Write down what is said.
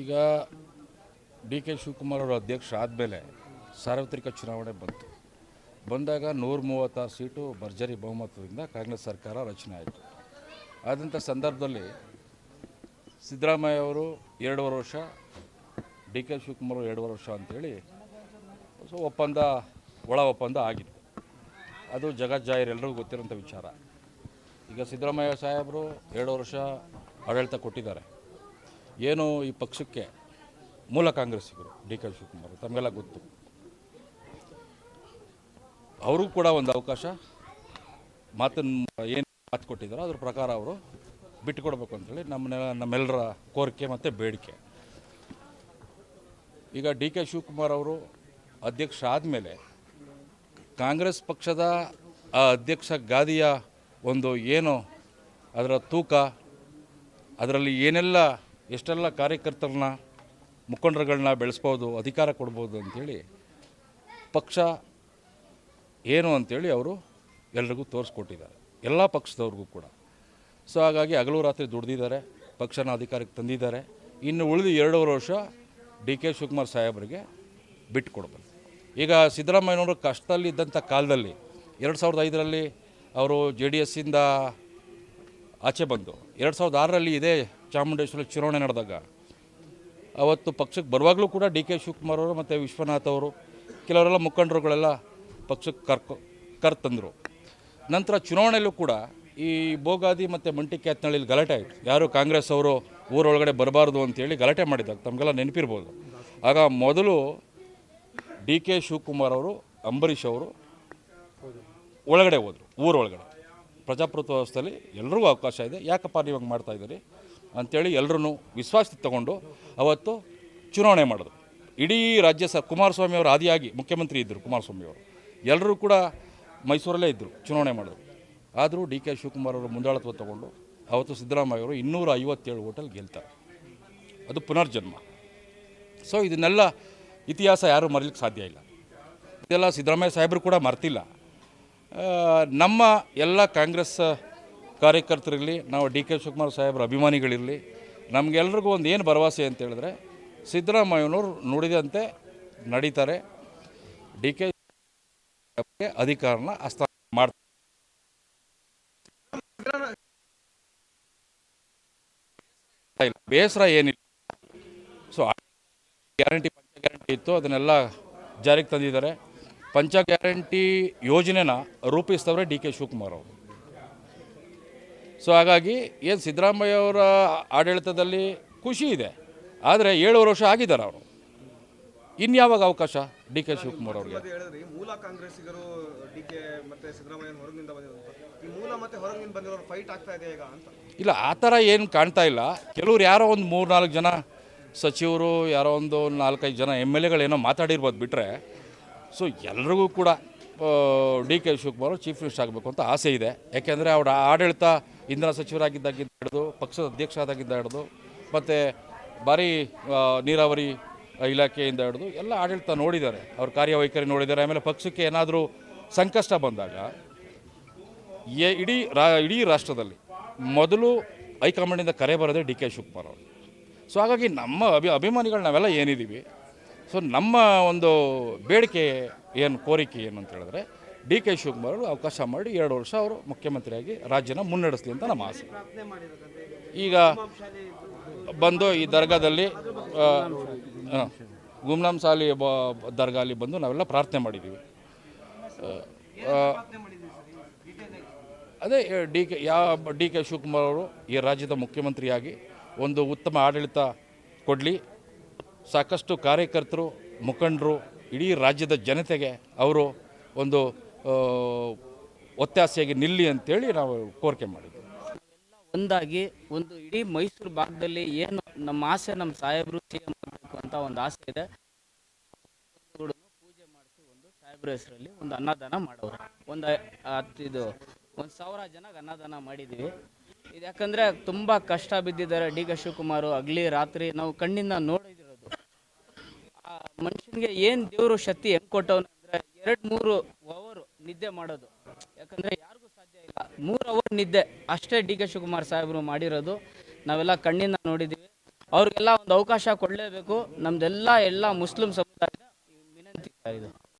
ಈಗ D K Shivakumar ಅವರು ಅಧ್ಯಕ್ಷ ಆದಮೇಲೆ ಸಾರ್ವತ್ರಿಕ ಚುನಾವಣೆ ಬಂತು. ಬಂದಾಗ ನೂರ ಮೂವತ್ತಾರು ಸೀಟು ಭರ್ಜರಿ ಬಹುಮತದಿಂದ ಕಾಂಗ್ರೆಸ್ ಸರ್ಕಾರ ರಚನೆ ಆಯಿತು. ಆದಂಥ ಸಂದರ್ಭದಲ್ಲಿ ಸಿದ್ದರಾಮಯ್ಯ ಅವರು ಎರಡೂವರೆ ವರ್ಷ ಡಿ ಕೆ ಶಿವಕುಮಾರ್ ಅವರು ಎರಡೂವರೆ ವರ್ಷ ಅಂತೇಳಿ ಸೊ ಒಪ್ಪಂದ, ಒಳ ಒಪ್ಪಂದ ಆಗಿತ್ತು ಅದು ಜಗಜ್ಜಾಹಿರ್ ಎಲ್ಲರಿಗೂ ಗೊತ್ತಿರೋಂಥ ವಿಚಾರ. ಈಗ ಸಿದ್ದರಾಮಯ್ಯ ಸಾಹೇಬರು ಎರಡು ವರ್ಷ ಆಡಳಿತ ಕೊಟ್ಟಿದ್ದಾರೆ. ಏನು ಈ ಪಕ್ಷಕ್ಕೆ ಮೂಲ ಕಾಂಗ್ರೆಸ್ಸಿಗರು, ಡಿ ಕೆ ಶಿವಕುಮಾರ್ ತಮಗೆಲ್ಲ ಗೊತ್ತು. ಅವರಿಗೂ ಕೂಡ ಒಂದು ಅವಕಾಶ. ಮಾತನ್ನು ಏನು ಮಾತು ಕೊಟ್ಟಿದ್ದಾರೋ ಅದ್ರ ಪ್ರಕಾರ ಅವರು ಬಿಟ್ಟುಕೊಡ್ಬೇಕು ಅಂತೇಳಿ ನಮ್ಮ ನಮ್ಮೆಲ್ಲರ ಕೋರಿಕೆ ಮತ್ತು ಬೇಡಿಕೆ. ಈಗ ಡಿ ಕೆ ಶಿವಕುಮಾರ್ ಅವರು ಅಧ್ಯಕ್ಷ ಆದಮೇಲೆ ಕಾಂಗ್ರೆಸ್ ಪಕ್ಷದ ಆ ಅಧ್ಯಕ್ಷ ಗಾದಿಯ ಒಂದು ಏನು ಅದರ ತೂಕ, ಅದರಲ್ಲಿ ಏನೆಲ್ಲ ಎಷ್ಟೆಲ್ಲ ಕಾರ್ಯಕರ್ತರನ್ನ, ಮುಖಂಡರುಗಳನ್ನ ಬೆಳೆಸ್ಬೋದು, ಅಧಿಕಾರ ಕೊಡ್ಬೋದು ಅಂಥೇಳಿ ಪಕ್ಷ ಏನು ಅಂಥೇಳಿ ಅವರು ಎಲ್ರಿಗೂ ತೋರಿಸ್ಕೊಟ್ಟಿದ್ದಾರೆ. ಎಲ್ಲ ಪಕ್ಷದವ್ರಿಗೂ ಕೂಡ. ಸೊ ಹಾಗಾಗಿ ಹಗಲು ರಾತ್ರಿ ದುಡ್ದಿದ್ದಾರೆ, ಪಕ್ಷನ ಅಧಿಕಾರಕ್ಕೆ ತಂದಿದ್ದಾರೆ. ಇನ್ನು ಉಳಿದು ಎರಡೂವರೆ ವರ್ಷ ಡಿ ಕೆ ಶಿವಕುಮಾರ್ ಸಾಹೇಬರಿಗೆ ಬಿಟ್ಟು ಕೊಡಬೇಕು ಈಗ ಸಿದ್ದರಾಮಯ್ಯನವರು ಕಷ್ಟದಲ್ಲಿದ್ದಂಥ ಕಾಲದಲ್ಲಿ ಎರಡು ಸಾವಿರದ ಐದರಲ್ಲಿ ಅವರು ಜೆ ಡಿ ಎಸ್ಸಿಂದ ಆಚೆ ಬಂದು, ಎರಡು ಸಾವಿರದ ಆರರಲ್ಲಿ ಇದೇ ಚಾಮುಂಡೇಶ್ವರಿ ಚುನಾವಣೆ ನಡೆದಾಗ. ಅವತ್ತು ಪಕ್ಷಕ್ಕೆ ಬರುವಾಗಲೂ ಕೂಡ ಡಿ ಕೆ ಶಿವಕುಮಾರ್ ಅವರು ಮತ್ತು ವಿಶ್ವನಾಥ್ ಅವರು, ಕೆಲವರೆಲ್ಲ ಮುಖಂಡರುಗಳೆಲ್ಲ ಪಕ್ಷಕ್ಕೆ ಕರ್ಕೊ, ಕರ್ತಂದರು. ನಂತರ ಚುನಾವಣೆಯಲ್ಲೂ ಕೂಡ ಈ ಬೋಗಾದಿ ಮತ್ತು ಮಂಟಿ ಕ್ಯಾತ್ನಳ್ಳಿಲಿ ಗಲಾಟೆ ಆಯಿತು. ಯಾರು ಕಾಂಗ್ರೆಸ್ ಅವರು ಊರೊಳಗಡೆ ಬರಬಾರ್ದು ಅಂತೇಳಿ ಗಲಾಟೆ ಮಾಡಿದಾಗ, ತಮಗೆಲ್ಲ ನೆನಪಿರ್ಬೋದು. ಆಗ ಮೊದಲು ಡಿ ಕೆ ಶಿವಕುಮಾರ್ ಅವರು, ಅಂಬರೀಷ್ ಅವರು ಒಳಗಡೆ ಹೋದರು, ಊರೊಳಗಡೆ. ಪ್ರಜಾಪ್ರಭುತ್ವ ವ್ಯವಸ್ಥೆಯಲ್ಲಿ ಎಲ್ರಿಗೂ ಅವಕಾಶ ಇದೆ. ಯಾಕಪ್ಪ ನೀವು ಹಂಗೆ ಮಾಡ್ತಾ ಇದ್ದೀರಿ? ಅಂಥೇಳಿ ಎಲ್ಲರೂ ವಿಶ್ವಾಸ ತಗೊಂಡು ಅವತ್ತು ಚುನಾವಣೆ ಮಾಡಿದ್ರು. ಇಡೀ ರಾಜ್ಯ ಸ ಕುಮಾರಸ್ವಾಮಿ ಅವರು ಆದಿಯಾಗಿ ಮುಖ್ಯಮಂತ್ರಿ ಇದ್ದರು ಕುಮಾರಸ್ವಾಮಿ ಅವರು. ಎಲ್ಲರೂ ಕೂಡ ಮೈಸೂರಲ್ಲೇ ಇದ್ದರು ಚುನಾವಣೆ ಮಾಡಿದ್ರು. ಆದರೂ ಡಿ ಕೆ ಶಿವಕುಮಾರ್ ಅವರು ಮುಂದಾಳತ್ವ ತಗೊಂಡು ಅವತ್ತು ಸಿದ್ದರಾಮಯ್ಯ ಅವರು ಇನ್ನೂರ ಐವತ್ತೇಳು ಓಟಲ್ಲಿ ಗೆಲ್ತಾರೆ. ಅದು ಪುನರ್ಜನ್ಮ. ಸೊ ಇದನ್ನೆಲ್ಲ ಇತಿಹಾಸ ಯಾರೂ ಮರೀಲಿಕ್ಕೆ ಸಾಧ್ಯ ಇಲ್ಲ. ಇದೆಲ್ಲ ಸಿದ್ದರಾಮಯ್ಯ ಸಾಹೇಬರು ಕೂಡ ಮರ್ತಿಲ್ಲ. ನಮ್ಮ ಎಲ್ಲ ಕಾಂಗ್ರೆಸ್ ಕಾರ್ಯಕರ್ತರಿರಲಿ, ನಾವು ಡಿ ಕೆ ಶಿವಕುಮಾರ್ ಸಾಹೇಬ್ರ ಅಭಿಮಾನಿಗಳಿರಲಿ, ನಮಗೆಲ್ರಿಗೂ ಒಂದು ಏನು ಭರವಸೆ ಅಂತ ಹೇಳಿದ್ರೆ, ಸಿದ್ದರಾಮಯ್ಯನವರು ನುಡಿದಂತೆ ನಡೀತಾರೆ. ಡಿ ಕೆ ಅಧಿಕಾರನ ಹಸ್ತ ಮಾಡ್ತಾರೆ ಬೇಸರ ಏನಿಲ್ಲ. ಸೊ ಗ್ಯಾರಂಟಿ, ಪಂಚ ಗ್ಯಾರಂಟಿ ಇತ್ತು, ಅದನ್ನೆಲ್ಲ ಜಾರಿಗೆ ತಂದಿದ್ದಾರೆ. ಪಂಚ ಗ್ಯಾರಂಟಿ ಯೋಜನೆನ ರೂಪಿಸ್ತವ್ರೆ ಡಿ ಕೆ ಶಿವಕುಮಾರ್ ಅವರು. ಸೊ ಹಾಗಾಗಿ ಏನು ಸಿದ್ದರಾಮಯ್ಯ ಅವರ ಆಡಳಿತದಲ್ಲಿ ಖುಷಿ ಇದೆ. ಆದರೆ ಏಳುವರೆ ವರ್ಷ ಆಗಿದ್ದಾರೆ ಅವರು. ಇನ್ಯಾವಾಗ ಅವಕಾಶ ಡಿ ಕೆ ಶಿವಕುಮಾರ್ ಅವರಿಗೆ? ಮೂಲ ಕಾಂಗ್ರೆಸ್ಸಿಗರು ಡಿ ಕೆ ಮತ್ತೆ ಸಿದ್ದರಾಮಯ್ಯ ಹೊರಗಿನಿಂದ ಬಂದಿರೋದು ಈ ಮೂಲ ಮತ್ತೆ ಹೊರಗಿನಿಂದ ಬಂದಿರೋರು ಫೈಟ್ ಆಗ್ತಾ ಇದೆ ಈಗ ಅಂತ. ಇಲ್ಲ ಆ ಥರ ಏನು ಕಾಣ್ತಾ ಇಲ್ಲ. ಕೆಲವ್ರು ಯಾರೋ ಒಂದು ಮೂರು ನಾಲ್ಕು ಜನ ಸಚಿವರು ಯಾರೋ ಒಂದು ನಾಲ್ಕೈದು ಜನ ಎಂ ಎಲ್ ಎಗಳೇನೋ ಮಾತಾಡಿರ್ಬೋದು ಬಿಟ್ಟರೆ ಸೊ ಎಲ್ರಿಗೂ ಕೂಡ D K Shivakumar chief minister ಆಗಬೇಕು ಅಂತ ಆಸೆ ಇದೆ. ಯಾಕೆಂದರೆ ಅವರ ಆಡಳಿತ ಇಂಧನ ಸಚಿವರಾಗಿದ್ದಾಗಿಂದ ಹಿಡಿದು, ಪಕ್ಷದ ಅಧ್ಯಕ್ಷ ಆದಾಗಿಂದ ಹಿಡಿದು, ಮತ್ತು ಭಾರಿ ನೀರಾವರಿ ಇಲಾಖೆಯಿಂದ ಹಿಡಿದು ಎಲ್ಲ ಆಡಳಿತ ನೋಡಿದ್ದಾರೆ. ಅವ್ರ ಕಾರ್ಯವೈಖರಿ ನೋಡಿದ್ದಾರೆ. ಆಮೇಲೆ ಪಕ್ಷಕ್ಕೆ ಏನಾದರೂ ಸಂಕಷ್ಟ ಬಂದಾಗ, ಎ- ಇಡೀ ರಾ, ಇಡೀ ರಾಷ್ಟ್ರದಲ್ಲಿ ಮೊದಲು ಹೈಕಮಾಂಡಿಂದ ಕರೆ ಬರೋದೇ ಡಿ ಕೆ ಶಿವಕುಮಾರ್ ಅವರು. ಸೊ, ಹಾಗಾಗಿ ನಮ್ಮ ಅಭಿ, ಅಭಿಮಾನಿಗಳು ನಾವೆಲ್ಲ ಏನಿದ್ದೀವಿ ಸೊ ನಮ್ಮ ಒಂದು ಬೇಡಿಕೆ ಏನು, ಕೋರಿಕೆ ಏನು ಅಂತ ಹೇಳಿದ್ರೆ, ಡಿ ಕೆ ಶಿವಕುಮಾರ್ ಅವರು ಅವಕಾಶ ಮಾಡಿ ಎರಡು ವರ್ಷ ಅವರು ಮುಖ್ಯಮಂತ್ರಿಯಾಗಿ ರಾಜ್ಯನ ಮುನ್ನಡೆಸಲಿ ಅಂತ ನಮ್ಮ ಆಸೆ. ಈಗ ಬಂದು ಈ ದರ್ಗಾದಲ್ಲಿ ಗುಮ್ನಾಮ್ ಸಾಲಿ ದರ್ಗಾ ಅಲ್ಲಿ ಬಂದು ನಾವೆಲ್ಲ ಪ್ರಾರ್ಥನೆ ಮಾಡಿದ್ದೀವಿ. ಅದೇ ಡಿ ಕೆ ಯಾವ ಡಿ ಕೆ ಶಿವಕುಮಾರ್ ಅವರು ಈ ರಾಜ್ಯದ ಮುಖ್ಯಮಂತ್ರಿಯಾಗಿ ಒಂದು ಉತ್ತಮ ಆಡಳಿತ ಕೊಡಲಿ. ಸಾಕಷ್ಟು ಕಾರ್ಯಕರ್ತರು, ಮುಖಂಡರು, ಇಡೀ ರಾಜ್ಯದ ಜನತೆಗೆ ಅವರು ಒಂದು ಒತ್ತಾಸೆಯಾಗಿ ನಿಲ್ಲಿ ಅಂತೇಳಿ ನಾವು ಕೋರಿಕೆ ಮಾಡಿದ್ವಿ. ಒಂದಾಗಿ ಒಂದು ಇಡೀ ಮೈಸೂರು ಭಾಗದಲ್ಲಿ ಏನು ನಮ್ಮ ಆಸೆ ನಮ್ಮ ಸಾಹೇಬರು ಅಂತ ಒಂದು ಆಸೆ ಇದೆ. ಪೂಜೆ ಮಾಡಿಸಿ ಒಂದು ಸಾಹೇಬ್ರ ಹೆಸರಲ್ಲಿ ಒಂದು ಅನ್ನದಾನ ಮಾಡೋರು. ಒಂದು ಇದು, ಒಂದು ಸಾವಿರ ಜನಕ್ಕೆ ಅನ್ನದಾನ ಮಾಡಿದ್ದೀವಿ ಇದು ಯಾಕಂದರೆ ತುಂಬ ಕಷ್ಟ ಬಿದ್ದಿದ್ದಾರೆ. ಡಿ ಕೆ ಶಿವಕುಮಾರು ಅಗ್ಲಿ ರಾತ್ರಿ ನಾವು ಕಣ್ಣಿಂದ ನೋಡಿದಿರೋದು ಆ ಮನುಷ್ಯನಿಗೆ ಏನು ದೇವರು ಶಕ್ತಿ ಹೆಂಗೆ ಕೊಟ್ಟವನು ಅಂದರೆ ಎರಡು ಮೂರು ಅವರು ನಿದ್ದೆ ಮಾಡೋದು. ಯಾಕಂದರೆ ಯಾರಿಗೂ ಸಾಧ್ಯ ಇಲ್ಲ. ಮೂರು ಅವರ್ ನಿದ್ದೆ. ಅಷ್ಟೇ ಡಿ ಕೆ ಶಿವಕುಮಾರ್ ಸಾಹೇಬರು ಮಾಡಿರೋದು. ನಾವೆಲ್ಲ ಕಣ್ಣಿಂದ ನೋಡಿದ್ದೀವಿ ಅವ್ರಿಗೆಲ್ಲ ಒಂದು ಅವಕಾಶ ಕೊಡಲೇಬೇಕು. ನಮ್ದೆಲ್ಲ ಎಲ್ಲ ಮುಸ್ಲಿಂ